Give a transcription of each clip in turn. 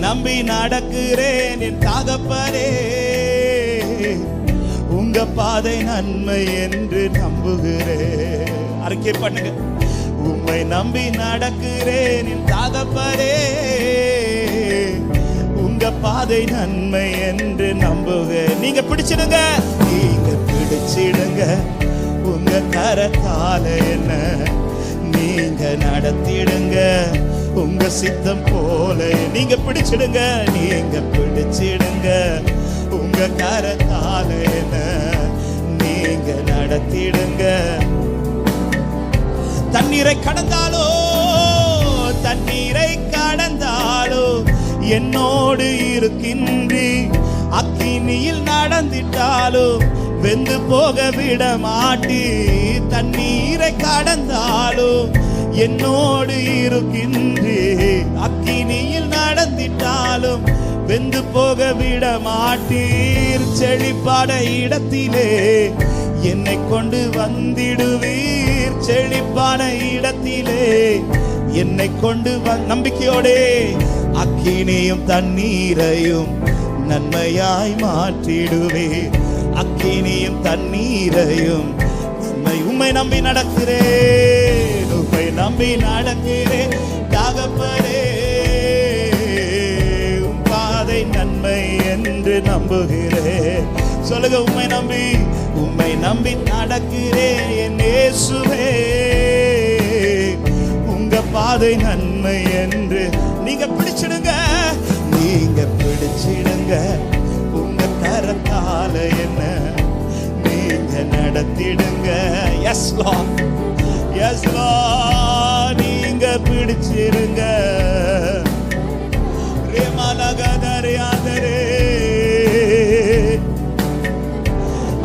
நம்பி நடக்கிறேன் என் தகப்பனே. உங்க பாதை நன்மை என்று நம்புகிறேன். அறிக்கை பண்ணுங்க. உம்மை நம்பி நடக்கிறேன் என் தகப்பனே. உங்க பாதை நன்மை என்று நம்புக நீங்க பிடிச்சிடுங்க. நீங்க பிடிச்சிடுங்க. உங்க கரத்தால என்ன? நீங்க நடத்திடுங்க. உங்க சித்தம் போல. நீங்க பிடிச்சிடுங்க நீங்க பிடிச்சிடுங்க. உங்க கரத்தால என்ன நீங்க நடத்திடுங்க. தண்ணீரை கடந்தாலோ தண்ணீரை கடந்தாலோ என்னோடு இருக்கின்றி. அக்கினியில் நடந்திட்டாலோ வெந்து போக விட மாட்டி தண்ணீரை கடந்தாலோ என்னோடு இருக்கின்றே. அக்கினியில் நடந்திட்டாலும் வெந்து போக விட மாட்டீர். செழிப்பாட இடத்திலே என்னை கொண்டு வந்திடுவீர். செழிப்பான இடத்திலே என்னை கொண்டு வந் நம்பிக்கையோடே. அக்கினியும் தண்ணீரையும் நன்மையாய் மாற்றிடுவே அக்கினியும் தண்ணீரையும் நன்மை உம்மை நம்பி நடக்கிறேன். உம்மை நம்பி நடக்கிறேன் தகப்பனே. உம் பாதை நன்மை என்று நம்புகிறேன். சொல்லுங்க உம்மை நம்பி உம்மை நம்பி நடக்கிறேன் என் இயேசுவே. உங்க பாதை நன்மை என்று நீங்க பிடிச்சிடுங்க நீங்க பிடிச்சிடுங்க. உங்க கரத்தால என்ன நீங்க நடத்திடுங்க. எஸ் லா எஸ் லா நீங்க பிடிச்சிடுங்க ரேமலகதரியாதரே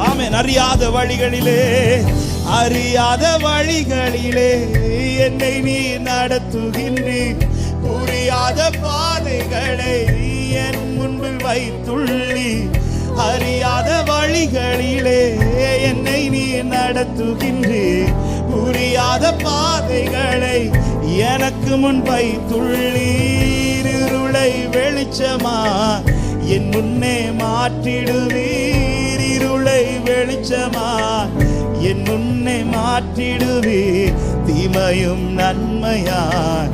ஆமென் அறியாத வழிகளிலே அறியாத வழிகளிலே என்னை நீ நடத்துகின்றி புரியாத பாதைகளை என் முன்பில் வைத்துள்ளி அறியாத வழிகளிலே என்னை நீ நடத்துகின்றி புரியாத பாதைகளை எனக்கு முன் வைத்துள்ளீர். இருளை வெளிச்சமா என் முன்னே மாற்றிடுவீர். இருளை வெளிச்சமா என் முன்னே மாற்றிடுவீர். தீமையும் நன்மையாய்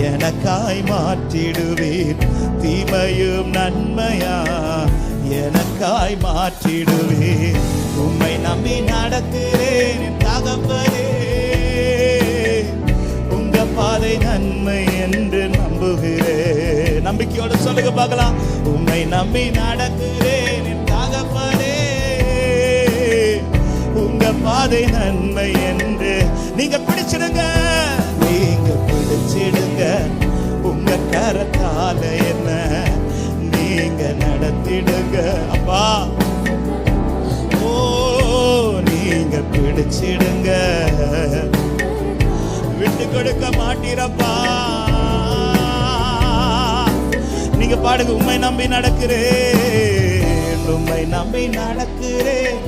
எனக்காய் மாற்றிடுவீர். தீமையும் நன்மையா எனக்காய் மாற்றிடுவீர். உம்மை நம்பி நடக்கிறேன் தகப்பதே தகப்பனே பாதை நன்மை என்று நம்புகிறேன். நம்பிக்கையோட சொல்லுங்க பார்க்கலாம். உண்மை நம்பி நடக்கிறேன் என் தகப்பனே. உங்க பாதை நன்மை என்று நீங்க பிடிச்சிடுங்க. நீங்க பிடிச்சிடுங்க. உங்க கரத்தால என்ன நீங்க நடத்திடுங்க. அப்பா. ஓ நீங்க பிடிச்சிடுங்க. விட்டு கொடுக்க மாட்டீரப்பா. நீங்க பாடுங்க உண்மை நம்பி நடக்கிறேன் உண்மை நம்பி நடக்கிறேன்.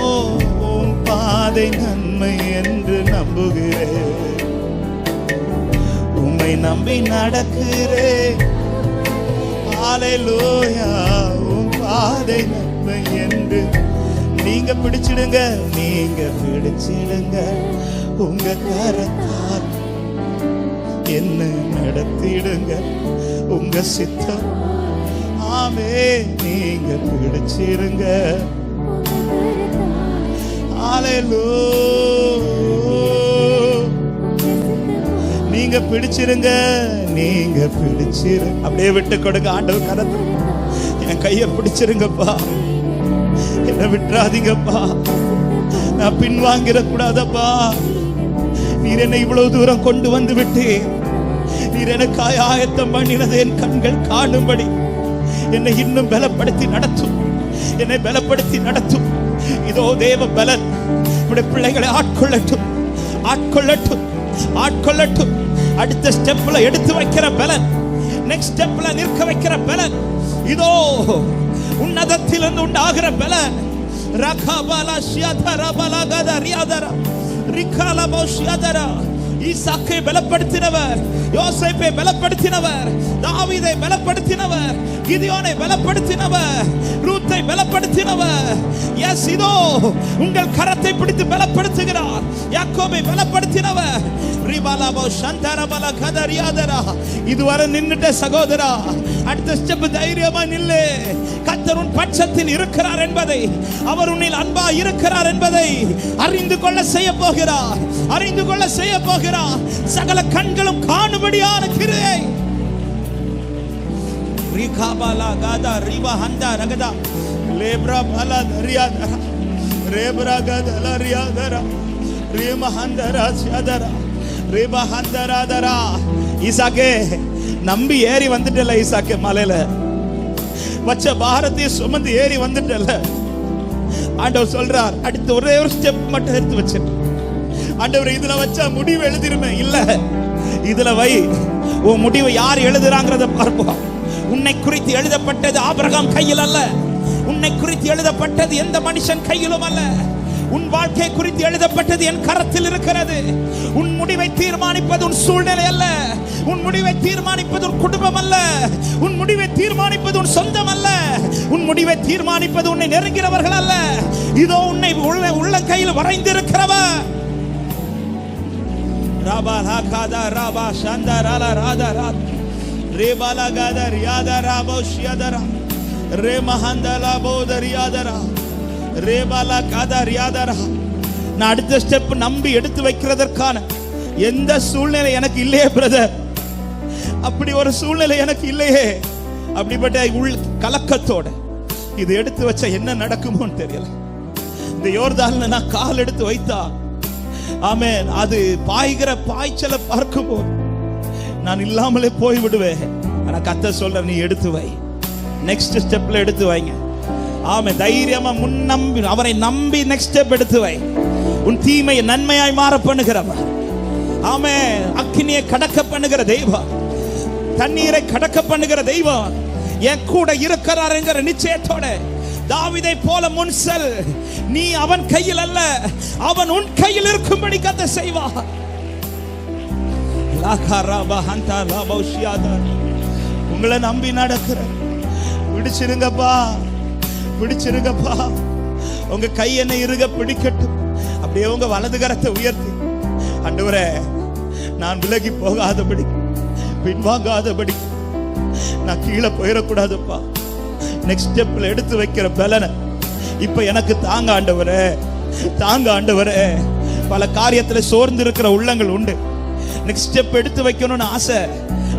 ஓ பாதை நன்மை என்று நம்புகிறேன். உண்மை நம்பி நடக்கிறேன். லோயா உம் பாதை நன்மை என்று நீங்க பிடிச்சிடுங்க நீங்க பிடிச்சிடுங்க. உங்க கரத்தால் என்ன நடத்திடுங்க. உங்க சித்தம் ஆமே நீங்க பிடிச்சிருங்க ஆலையிலோ நீங்க பிடிச்சிருங்க நீங்க பிடிச்சிரு அப்படியே விட்டு கொடுங்க ஆண்டவர் கரத்து என் கையை பிடிச்சிருங்கப்பா என்னை விட்டுறாதீங்கப்பா. நான் பின்வாங்கிட கூடாதப்பா நீர் என்னை இவ்வளவு தூரம் கொண்டு வந்து விட்டேன் நீர் எனக்காய் ஆயத்தம் பண்ணினது என் கண்கள் காணும்படி. என்னை இன்னும் பலப்படுத்தி நடத்தும். என்னை பலப்படுத்தி நடத்தும். இதோ தேவ பலன். உடைய பிள்ளைகளை ஆட்கொள்ளட்டும். ஆட்கொள்ளட்டும். ஆட்கொள்ளட்டும். அடுத்த ஸ்டெப்ல எடுத்து வைக்கிற பலன். நெக்ஸ்ட் ஸ்டெப்ல நிற்க வைக்கிற பலன். இதோ உன்னதத்திலிருந்து உண்டாகிற பலன் ரகபல சியதர பலகத ரியாதர ரிகால சியதரா. ஈசாக்கை பலப்படுத்தினவர் யோசைப்பை பலப்படுத்தினவர் தாவிதை பலப்படுத்தினவர் கிதியோனை பலப்படுத்தினவர் ரூத்தை பலப்படுத்தினவர். எஸ் இதோ உங்கள் கரத்தை பிடித்து பலப்படுத்துகிறார். யாக்கோபை பலப்படுத்தினவர். ரிபாலாபோ சந்தரபல கதரியாதரா இதுவரை நின்னுட்ட சகோதரா அடுத்த ஸ்டெப் தைரியமா நில்லு. கத்தர் பட்சத்தில் இருக்கிறார் என்பதை அவர் உன்னில் அன்பா இருக்கிறார் என்பதை அறிந்து கொள்ள செய்ய போகிறார். அறிந்து கொள்ள செய்ய போகிறார். சகல கண்களும் காணும்படியான கிருயை ரிகாபாலா காதா ரிவா ஹந்தா ரகதா. லேப்ரா பாலா தரியாதரா ரேப்ரா கதல ரியாதரா ரீம ஹந்தரா சியாதரா ரீப ஹந்தராதரா ஈசாக்கே நம்பி ஏறி வந்துட்டல ஈசாக்கே மலையில. வச்ச பாரத்தை சுமந்து ஏறி வந்துட்டல ஆண்டவர் சொல்றார் அடுத்து ஒரே ஒரு ஸ்டெப் மட்டும் எடுத்து வச்சிட்டு ஆண்டவர் இதுல வச்சா முடிவு எழுதிருமே. இல்ல இதுல வை. உன் முடிவை யார் எழுதுறாங்கிறத பார்ப்போம். உன்னை குறித்து எழுதப்பட்டது ஆபிரகாம் கையில் அல்ல. உன்னை குறித்து எழுதப்பட்டது எந்த மனுஷன் கையிலும் அல்ல. உன் வாழ்க்கை குறித்து எழுதப்பட்டது என் கரத்தில் இருக்கிறது. உன் முடிவை தீர்மானிப்பது உன் சூழ்நிலை அல்ல. உன் முடிவை தீர்மானிப்பது உன் குடும்பம் அல்ல. உன் முடிவை தீர்மானிப்பது உன் சொந்தம் அல்ல. உன் முடிவை தீர்மானிப்பது உன்னை நெருங்கிறவர்கள் அல்ல. இதோ உன்னை உள்ள உள்ள கையில் வரைந்திருக்கிறவ ராபா ராகாதா ராபா சந்தா ராலா ராதா ராத் ரேபாலா காதா ரியாதா ராபோ ஷியாதரா ரே மஹந்தலா போத ரியாதரா ரேபாலா காதா ரியாதரா நான் அடுத்த ஸ்டெப் நம்பி எடுத்து வைக்கிறதற்கான எந்த சூழ்நிலை எனக்கு இல்லையே பிரதர் அப்படி ஒரு சூழ்நிலை எனக்கு இல்லையே. அப்படிப்பட்ட உள் கலக்கத்தோட இது எடுத்து வச்சா என்ன நடக்குமோன்னு தெரியல. இந்த யோர்தான்ல நான் கால் எடுத்து வைத்தா ஆமென். அது பாய்கிற பாய்ச்சலை பார்க்கும்போது நான் இல்லாமலே போய் விடுவேன் ஆனா கத்த சொல்ற நீ எடுத்து வை. நெக்ஸ்ட் ஸ்டெப்ல எடுத்து வைங்க. ஆமே தைரியமா முன் நம்பி அவரை நம்பி நெக்ஸ்ட் ஸ்டெப் எடுத்து வை. உன் தீமையை நன்மையாய் மாற பண்ணுகிறவர். ஆமே அக்கினியை கடக்க பண்ணுகிற தெய்வம். தண்ணீரை கடக்க பண்ணுகிற தெய்வம். என் கூட இருக்கிறாருங்கிற நிச்சயத்தோட தாவிதை போல முன் செல். நீ அவன் கையில் அல்ல அவன் உன் கையில் இருக்கும்படி கத்த செய்வா ஹந்தா உங்களை நம்பி நடக்கிற பிடிச்சிருங்கப்பா பிடிச்சிருங்கப்பா. உங்க கை என்ன இருக பிடிக்கட்டும். அப்படியே உங்க வலது கரத்தை உயர்த்தி. அண்டுவரே நான் விலகி போகாதபடி பின்வாங்காதபடி நான் கீழே போயிடக்கூடாதுப்பா. நெக்ஸ்ட் ஸ்டெப்ல எடுத்து வைக்கிற பலனை. இப்ப எனக்கு தாங்க ஆண்டவரே தாங்க ஆண்டவரே. பல காரியத்துல சோர்ந்து இருக்கிற உள்ளங்கள் உண்டு. நெக்ஸ்ட் ஸ்டெப் எடுத்து வைக்கணும்னு ஆசை.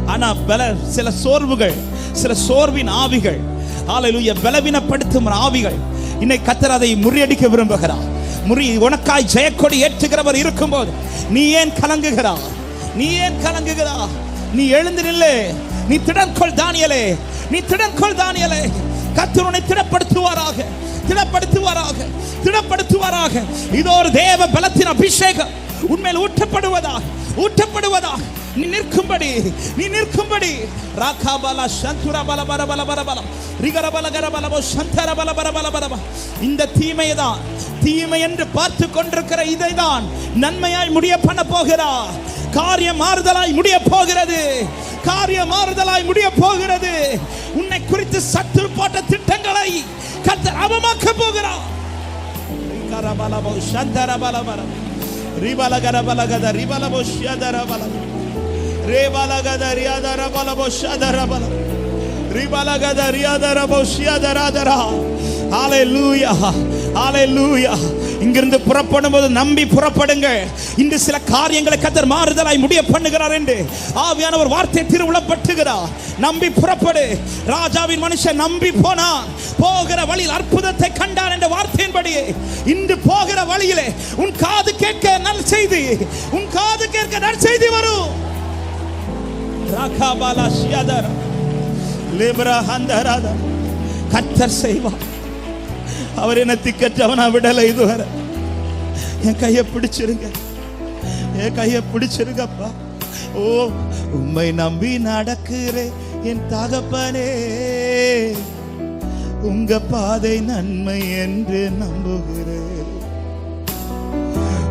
ஆனா பல சில சோர்வுகள் சில சோர்வின் ஆவிகள். ஆலையிலுய பலவீனப்படுத்தும் ஆவிகள். இன்னைக்கு கத்தர் அதை முறியடிக்க விரும்புகிறார். முறி உனக்காய் ஜெயக்கொடி ஏற்றுகிறவர் இருக்கும்போது நீ ஏன் கலங்குகிறா நீ ஏன் கலங்குகிறா நீ எழுந்து நில்லு. நீ திடன்கொள் தானியலே. நீ திடன்கொள் தானியலே. கத்தருனை திடப்படுத்துவாராக. திடப்படுத்துவாராக. திடப்படுத்துவாராக. இதோ ஒரு தேவ பலத்தின் அபிஷேகம் உண்மையில் ஊட்டப்படுவதா ஊட்டப்படுவதா நீ நிற்கும்படி. நீ நிற்கும்படி. ராகாபல சந்துர பல பல பல பல பலம் ரிகர பல கர பலபோ சந்தர பல பல பல பல இந்த தீமையை தான் தீமை என்று பார்த்து கொண்டிருக்கிற இதை தான் நன்மையாய் முடிய பண்ண போகிறா. காரியம் மாறுதலாய் முடிய போகிறது. காரியம் மாறுதலாய் முடிய போகிறது. உன்னை குறித்து சத்துரு போட்ட திட்டங்களை கர்த்தர் அவமாக்க போகிறார். கரபலபோ சந்தரபலபல ரிபலகரபலகத ரிபலபோ ஷதரபல ரேபலகத ரியாதரபலபோ ஷதரபல ரிபலகத ரியாதரபோ ஷியதராதரா ஹalleluya ஹalleluya இங்கிருந்து புறப்படும் போது நம்பி புறப்படுங்க இன்று சில காரியங்களை கத்தர் மாறுதலாய் முடிய பண்ணுகிறார் என்று ஆவியானவர் வார்த்தை திருவிழப்பட்டுகிறார் நம்பி புறப்படு. ராஜாவின் மனுஷன் நம்பி போனான் போகிற வழியில் அற்புதத்தை கண்டான் என்ற வார்த்தையின்படியே இன்று போகிற வழியிலே உன் காது கேட்க நல் செய்தி உன் காது கேட்க நல் செய்தி வரும். ராகாபாலா ஷியாதர். லிபரா ஹந்தராதர். கத்தர் செய்வார். அவர் என்ன திக்கற்றவனா விடலை இதுவரை. என் கையை பிடிச்சிருங்க. என் கையை பிடிச்சிருங்கப்பா. ஓ உம்மை நம்பி நடக்கிறேன் என் தகப்பனே. உங்க பாதை நன்மை என்று நம்புகிறேன்.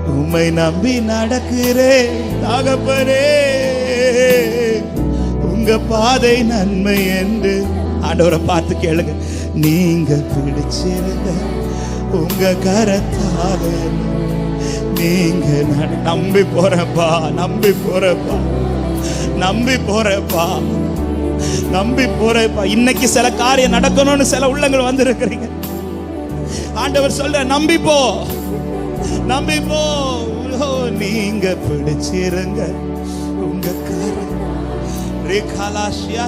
உம்மை நம்பி நடக்கிறேன் தகப்பனே. உங்க பாதை நன்மை என்று. ஆண்டவரை பார்த்து கேளுங்க. நீங்க பிடிச்சிருங்க உங்க கரத்தால நீங்க நம்பி போறப்பா நம்பி போறப்பா நம்பி போறப்பா நம்பி போறப்பா. இன்னைக்கு சில காரியம் நடக்கணும்னு சில உள்ளங்கள் வந்திருக்கிறீங்க. ஆண்டவர் சொல்ற நம்பி போ நம்பி போ. நீங்க பிடிச்சிருங்க உங்க கரம். ரேகாலாஷியா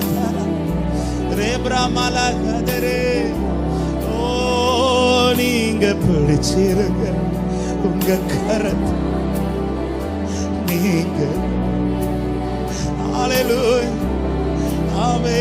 ரேப்ரா மாலா கதரே ஓ நீங்க பிடிச்சிருங்க உங்க கரத்தை நீங்க. ஹalleluya ஆமே